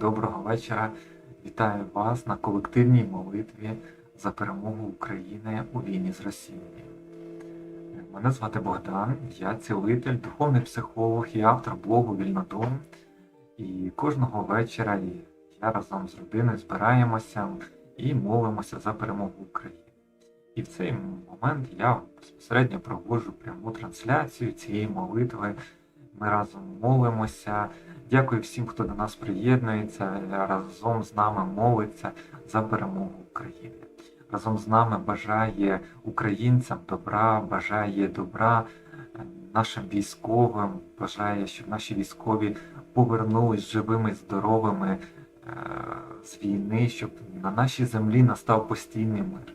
доброго вечора. Вітаю вас на колективній молитві за перемогу України у війні з Росією. Мене звати Богдан, я цілитель, духовний психолог і автор блогу Вільнодом. І кожного вечора я разом з родиною збираємося і молимося за перемогу України. І в цей момент я безпосередньо проводжу пряму трансляцію цієї молитви. Ми разом молимося. Дякую всім, хто до нас приєднується, разом з нами молиться за перемогу України. Разом з нами бажає українцям добра, бажає добра е, нашим військовим, бажає, щоб наші військові повернулись живими, здоровими е, з війни, щоб на нашій землі настав постійний мир.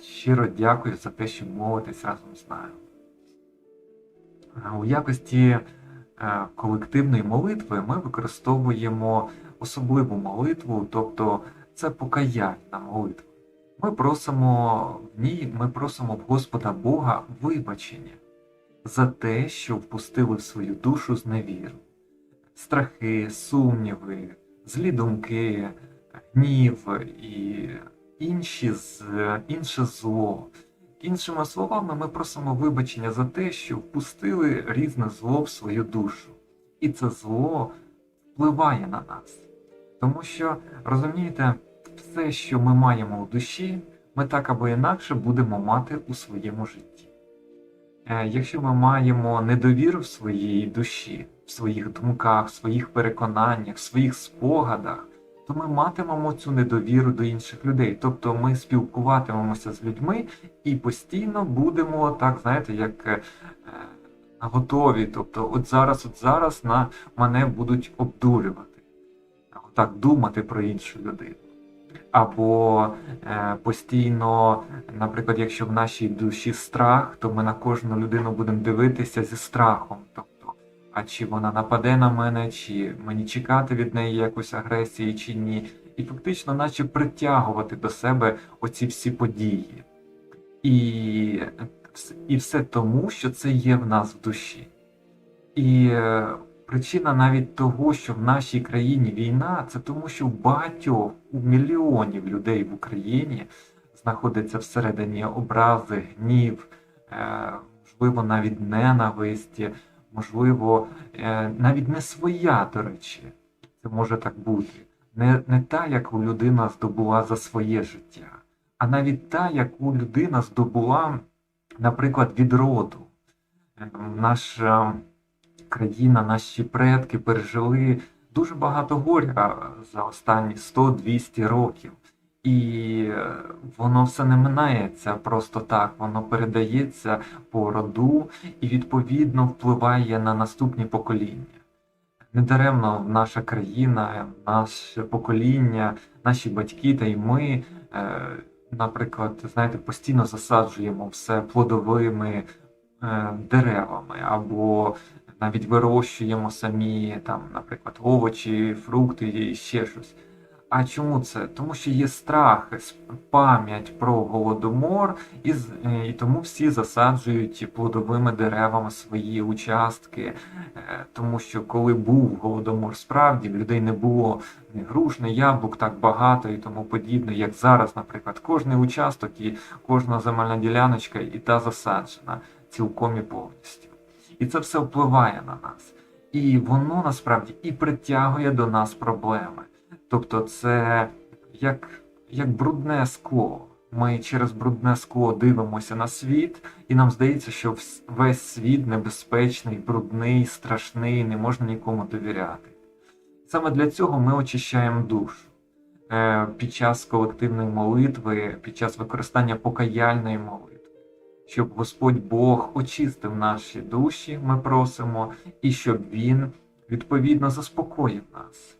Щиро дякую за те, що молитесь разом з нами. Е, У якості колективної молитви ми використовуємо особливу молитву, тобто це покаянна молитва. Ми просимо в ній, ми просимо в Господа Бога вибачення за те, що впустили в свою душу зневіру, страхи, сумніви, злі думки, гнів і інші, інше зло. Іншими словами, ми просимо вибачення за те, що впустили різне зло в свою душу. І це зло впливає на нас. Тому що, розумієте, все, що ми маємо у душі, ми так або інакше будемо мати у своєму житті. Е, Якщо ми маємо недовіру в своїй душі, в своїх думках, в своїх переконаннях, в своїх спогадах, то ми матимемо цю недовіру до інших людей. Тобто ми спілкуватимемося з людьми і постійно будемо, так знаєте, як е, готові. Тобто, от зараз, от зараз на мене будуть обдурювати, так думати про іншу людину. Або е, постійно, наприклад, якщо в нашій душі страх, то ми на кожну людину будемо дивитися зі страхом. А чи вона нападе на мене, чи мені чекати від неї якоїсь агресії, чи ні. І фактично, наче притягувати до себе оці всі події. І, і все тому, що це є в нас в душі. І е, причина навіть того, що в нашій країні війна, це тому, що багатьох, у мільйонів людей в Україні знаходиться всередині образи, гнів, е, можливо, навіть ненависті, можливо, е, навіть не своя, до речі, це може так бути. Не, не та, яку людина здобула за своє життя, а навіть та, яку людина здобула, наприклад, від роду. Е, Наша країна, наші предки пережили дуже багато горя за останні 100-200 років. І е, воно все не минається просто так, воно передається по роду і відповідно впливає на наступні покоління. Недаремно наша країна, наше покоління, наші батьки та й ми, е, наприклад, знаєте, постійно засаджуємо все плодовими е, деревами або навіть вирощуємо самі там, наприклад, овочі, фрукти і ще щось. А чому це? Тому що є страх, пам'ять про голодомор, і, е, і тому всі засаджують плодовими деревами свої участки. Е, Тому що коли був голодомор справді, в людей не було груш, ні яблук так багато і тому подібне, як зараз, наприклад, кожний участок і кожна земельна діляночка і та засаджена цілком і повністю. І це все впливає на нас. І воно насправді і притягує до нас проблеми. Тобто, це як, як брудне скло. Ми через брудне скло дивимося на світ, і нам здається, що весь світ небезпечний, брудний, страшний, не можна нікому довіряти. Саме для цього ми очищаємо душу. Е, Під час колективної молитви, під час використання покаяльної молитви щоб Господь Бог очистив наші душі, ми просимо, і щоб Він відповідно заспокоїв нас,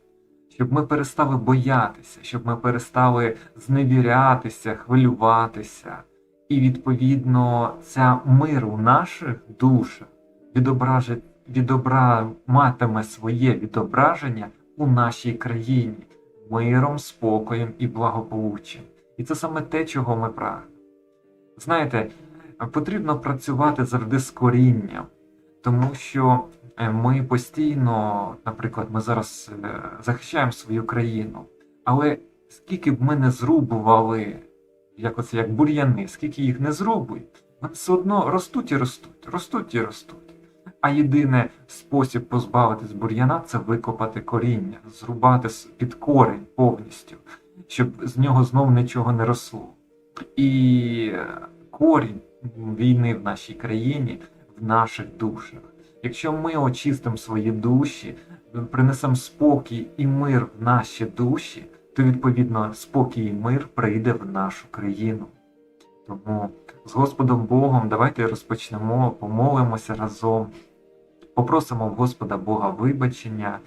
щоб ми перестали боятися, щоб ми перестали зневірятися, хвилюватися, і відповідно ця мир у наших душах відобра, матиме своє відображення у нашій країні миром, спокоєм і благополуччям. І це саме те, чого ми прагнемо. Знаєте, потрібно працювати завжди з корінням, тому що ми постійно, наприклад, ми зараз е, захищаємо свою країну, але скільки б ми не зрубували, як оце як бур'яни, скільки їх не зрубують, вони все одно ростуть і ростуть, ростуть і ростуть. А єдиний спосіб позбавитись бур'яна це викопати коріння, зрубати під корень повністю, щоб з нього знов нічого не росло. І е, корінь війни в нашій країні в наших душах. Якщо ми очистимо свої душі, принесемо спокій і мир в наші душі, то відповідно спокій і мир прийде в нашу країну. Тому з Господом Богом давайте розпочнемо, помолимося разом, попросимо в Господа Бога вибачення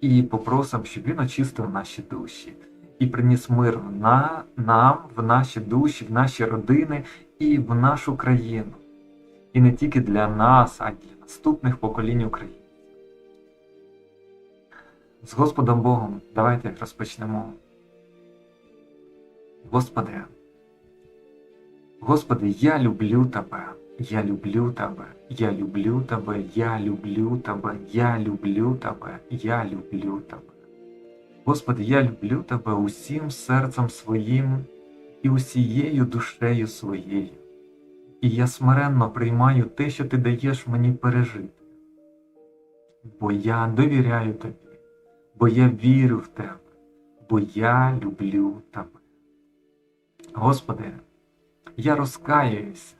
і попросимо, щоб Він очистив наші душі і приніс мир на, нам, в наші душі, в наші родини і в нашу країну. І не тільки для нас, а й для наступних поколінь України. З Господом Богом давайте розпочнемо. Господи, Господи, я люблю Тебе, я люблю Тебе, я люблю Тебе, я люблю Тебе, я люблю Тебе, я люблю Тебе. Господи, я люблю Тебе усім серцем своїм і усією душею своєю. І я смиренно приймаю те, що ти даєш мені пережити. Бо я довіряю тобі, бо я вірю в тебе, бо я люблю тебе. Господи, я розкаююся.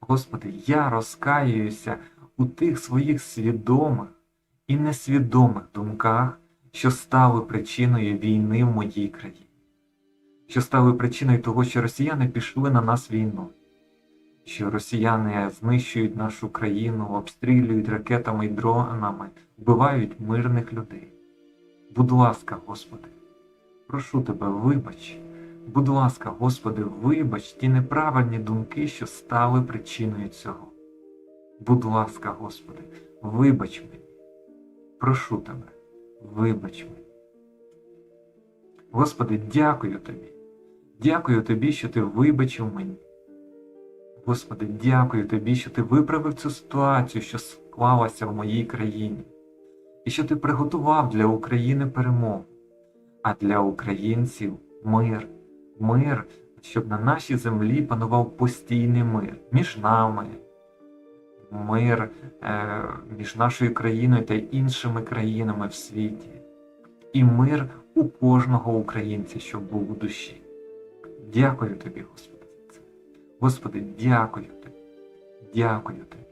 Господи, я розкаююся у тих своїх свідомих і несвідомих думках, що стали причиною війни в моїй країні, що стали причиною того, що росіяни пішли на нас війною що росіяни знищують нашу країну, обстрілюють ракетами і дронами, вбивають мирних людей. Будь ласка, Господи, прошу тебе, вибач, будь ласка, Господи, вибач ті неправильні думки, що стали причиною цього. Будь ласка, Господи, вибач мені, прошу тебе, вибач мені. Господи, дякую Тобі. Дякую Тобі, що Ти вибачив мені. Господи, дякую Тобі, що Ти виправив цю ситуацію, що склалася в моїй країні, і що Ти приготував для України перемогу, а для українців мир, мир, щоб на нашій землі панував постійний мир між нами, мир е, між нашою країною та іншими країнами в світі, і мир у кожного українця, щоб був у душі. Дякую Тобі, Господи. Господи, дякую тобі, дякую тобі,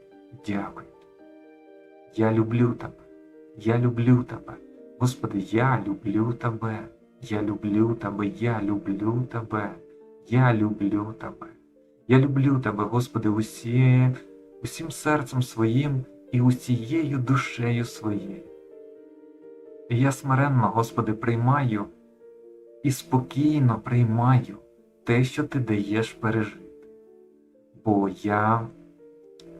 дякую тобі. Я люблю тебе, я люблю тебе. Господи, я люблю тебе, я люблю тебе, я люблю тебе, я люблю тебе. Я люблю тебе, Господи, усі, усім серцем своїм і усією душею своєю. І я смиренно, Господи, приймаю і спокійно приймаю те, що Ти даєш пережити бо я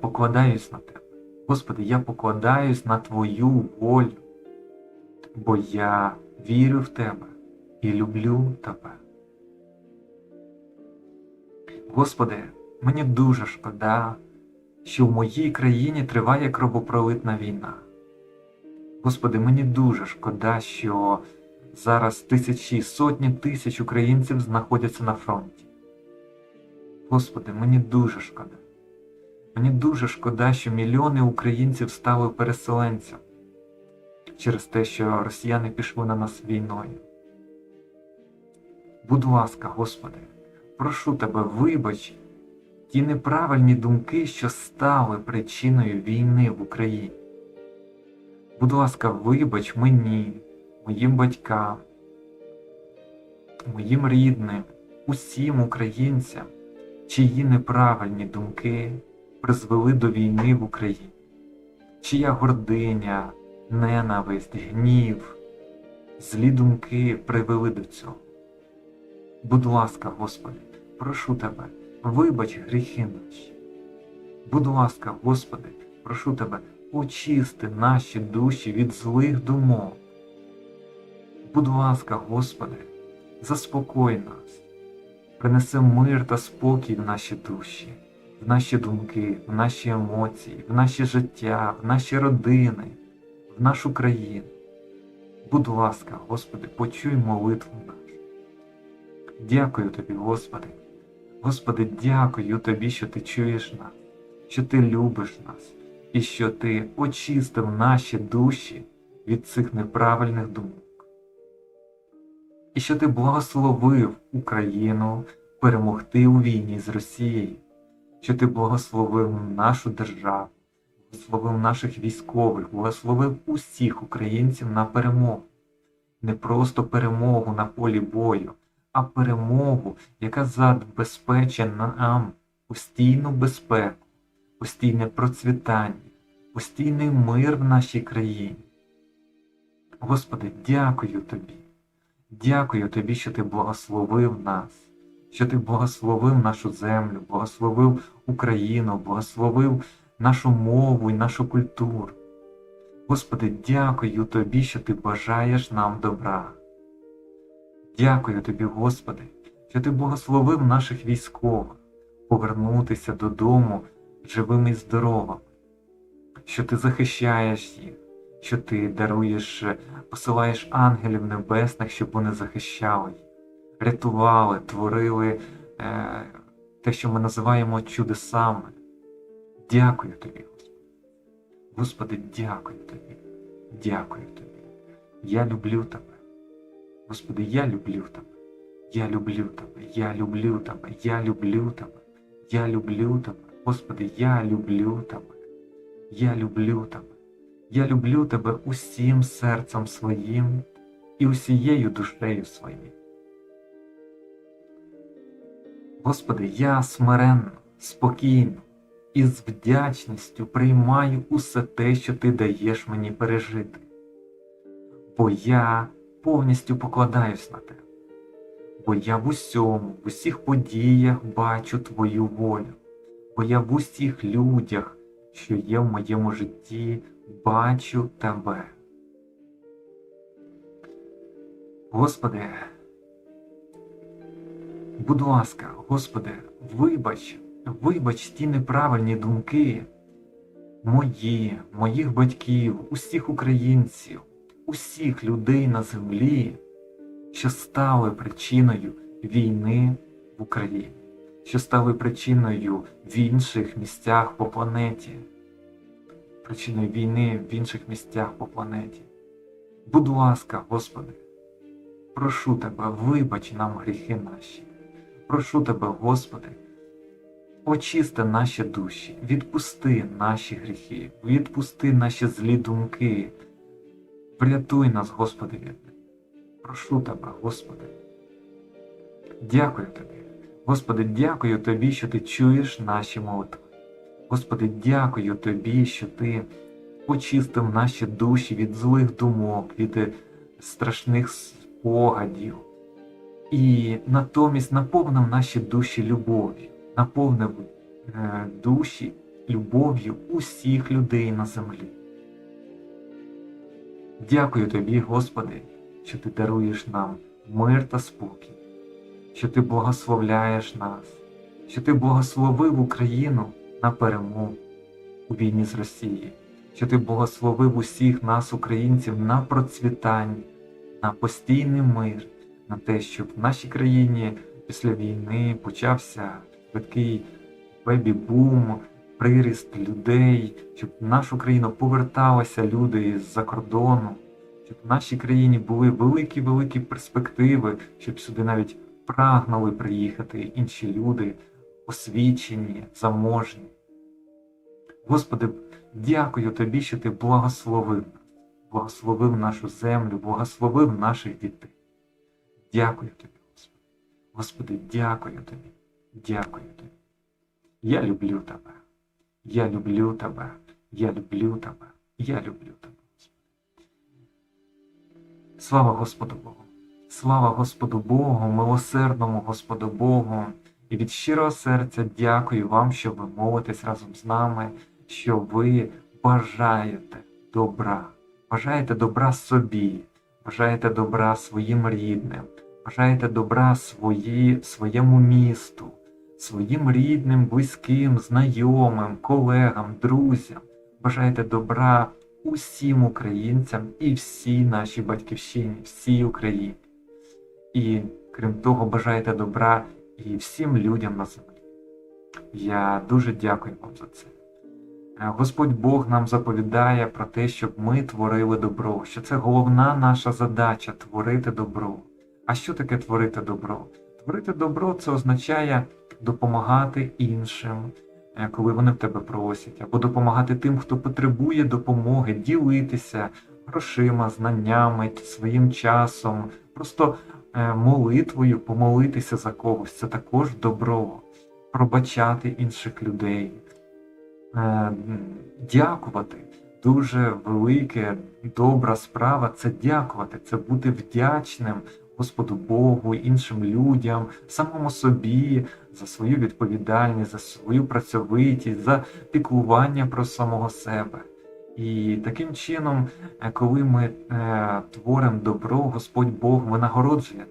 покладаюсь на тебе. Господи, я покладаюсь на Твою волю, бо я вірю в Тебе і люблю Тебе. Господи, мені дуже шкода, що в моїй країні триває кровопролитна війна. Господи, мені дуже шкода, що зараз тисячі, сотні тисяч українців знаходяться на фронті. Господи, мені дуже шкода. Мені дуже шкода, що мільйони українців стали переселенцями через те, що росіяни пішли на нас війною. Будь ласка, Господи, прошу Тебе, вибач ті неправильні думки, що стали причиною війни в Україні. Будь ласка, вибач мені, моїм батькам, моїм рідним, усім українцям чиї неправильні думки призвели до війни в Україні, чия гординя, ненависть, гнів, злі думки привели до цього. Будь ласка, Господи, прошу Тебе, вибач гріхи наші. Будь ласка, Господи, прошу Тебе, очисти наші душі від злих думок. Будь ласка, Господи, заспокой нас принесе мир та спокій в наші душі в наші думки, в наші емоції, в наше життя, в наші родини, в нашу країну. Будь ласка, Господи, почуй молитву нашу. Дякую Тобі, Господи. Господи, дякую Тобі, що Ти чуєш нас, що Ти любиш нас і що Ти очистив наші душі від цих неправильних думок. І що Ти благословив Україну перемогти у війні з Росією, що Ти благословив нашу державу, благословив наших військових, благословив усіх українців на перемогу. Не просто перемогу на полі бою, а перемогу, яка забезпечить нам постійну безпеку, постійне процвітання, постійний мир в нашій країні. Господи, дякую Тобі. Дякую Тобі, що Ти благословив нас, що Ти благословив нашу землю, благословив Україну, благословив нашу мову і нашу культуру. Господи, дякую Тобі, що Ти бажаєш нам добра. Дякую Тобі, Господи, що Ти благословив наших військових повернутися додому живими і здоровими, що Ти захищаєш їх, що Ти даруєш, посилаєш ангелів небесних, щоб вони захищали рятували, творили е, те, що ми називаємо чудесами. Дякую Тобі, Господи. Господи, дякую Тобі. Дякую Тобі. Я люблю Тебе. Господи, я люблю Тебе. Я люблю Тебе. Я люблю Тебе. Я люблю Тебе. Я люблю Тебе. Господи, я люблю Тебе. Я люблю Тебе. Я люблю Тебе усім серцем своїм і усією душею своєю. Господи, я смиренно, спокійно і з вдячністю приймаю усе те, що Ти даєш мені пережити, бо я повністю покладаюсь на Тебе, бо я в усьому, в усіх подіях бачу Твою волю, бо я в усіх людях, що є в моєму житті, бачу Тебе. Господи, будь ласка, Господи, вибач, вибач ті неправильні думки мої, моїх батьків, усіх українців, усіх людей на землі, що стали причиною війни в Україні, що стали причиною в інших місцях по планеті, причиною війни в інших місцях по планеті. Будь ласка, Господи, прошу Тебе, вибач нам гріхи наші. Прошу Тебе, Господи, очисти наші душі, відпусти наші гріхи, відпусти наші злі думки. Врятуй нас, Господи, від них. Прошу Тебе, Господи. Дякую Тобі. Господи, дякую Тобі, що Ти чуєш наші молитви. Господи, дякую Тобі, що Ти очистив наші душі від злих думок, від е, страшних спогадів. І натомість наповнив наші душі любов'ю, наповнив е, душі любов'ю усіх людей на землі. Дякую тобі, Господи, що ти даруєш нам мир та спокій, що ти благословляєш нас, що ти благословив Україну на перемогу у війні з Росією, що ти благословив усіх нас, українців, на процвітання, на постійний мир, на те, щоб в нашій країні після війни почався швидкий бебі-бум, приріст людей, щоб в нашу країну поверталися люди з-за кордону, щоб в нашій країні були великі-великі перспективи, щоб сюди навіть прагнули приїхати інші люди, освічені, заможні. Господи, дякую Тобі, що Ти благословив нас, благословив нашу землю, благословив наших дітей. Дякую Тобі, Господи. Господи, дякую Тобі, дякую Тобі. Я люблю Тебе. Я люблю Тебе. Я люблю Тебе. Я люблю Тебе, Господи. Слава Господу Богу! Слава Господу Богу, милосердному Господу Богу. І від щирого серця дякую вам, що ви молитесь разом з нами, що ви бажаєте добра, бажаєте добра собі, бажаєте добра своїм рідним, бажаєте добра свої, своєму місту, своїм рідним, близьким, знайомим, колегам, друзям. Бажаєте добра усім українцям і всій нашій батьківщині, всій Україні. І крім того, бажаєте добра і всім людям на землі. Я дуже дякую вам за це. Е, Господь Бог нам заповідає про те, щоб ми творили добро, що це головна наша задача творити добро. А що таке творити добро? Творити добро це означає допомагати іншим, е, коли вони в тебе просять, або допомагати тим, хто потребує допомоги, ділитися грошима, знаннями, своїм часом, просто молитвою помолитися за когось. Це також добро. Пробачати інших людей, Е, дякувати. Дуже велике, добра справа це дякувати, це бути вдячним Господу Богу, іншим людям, самому собі за свою відповідальність, за свою працьовитість, за піклування про самого себе. І таким чином, е, коли ми е, творимо добро, Господь Бог винагороджує нас,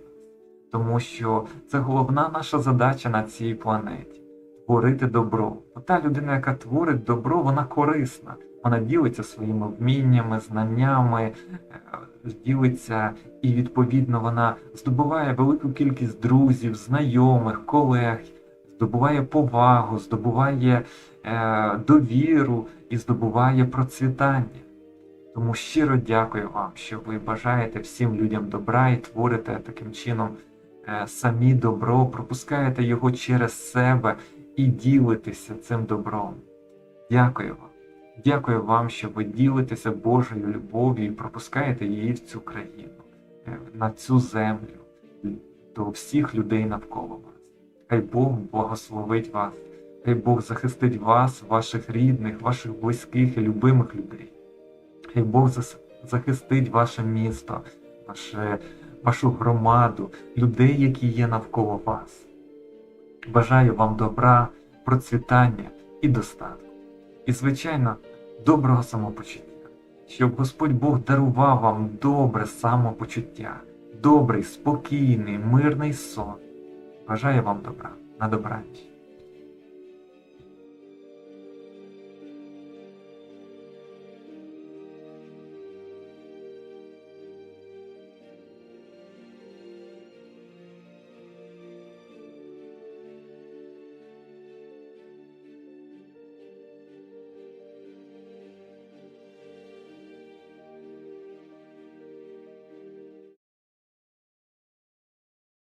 тому що це головна наша задача на цій планеті творити добро. Бо та людина, яка творить добро, вона корисна. Вона ділиться своїми вміннями, знаннями, е, ділиться і відповідно вона здобуває велику кількість друзів, знайомих, колег, здобуває повагу, здобуває е, довіру і здобуває процвітання. Тому щиро дякую вам, що ви бажаєте всім людям добра і творите таким чином е, самі добро, пропускаєте його через себе і ділитеся цим добром. Дякую вам. Дякую вам, що ви ділитеся Божою любов'ю і пропускаєте її в цю країну, е, на цю землю, до всіх людей навколо вас. Хай Бог благословить вас, хай Бог захистить вас, ваших рідних, ваших близьких і любимих людей. Хай Бог захистить ваше місто, ваше, вашу громаду, людей, які є навколо вас. Бажаю вам добра, процвітання і достатку. І, звичайно, доброго самопочуття, щоб Господь Бог дарував вам добре самопочуття, добрий, спокійний, мирний сон. Бажаю вам добра на добраніч.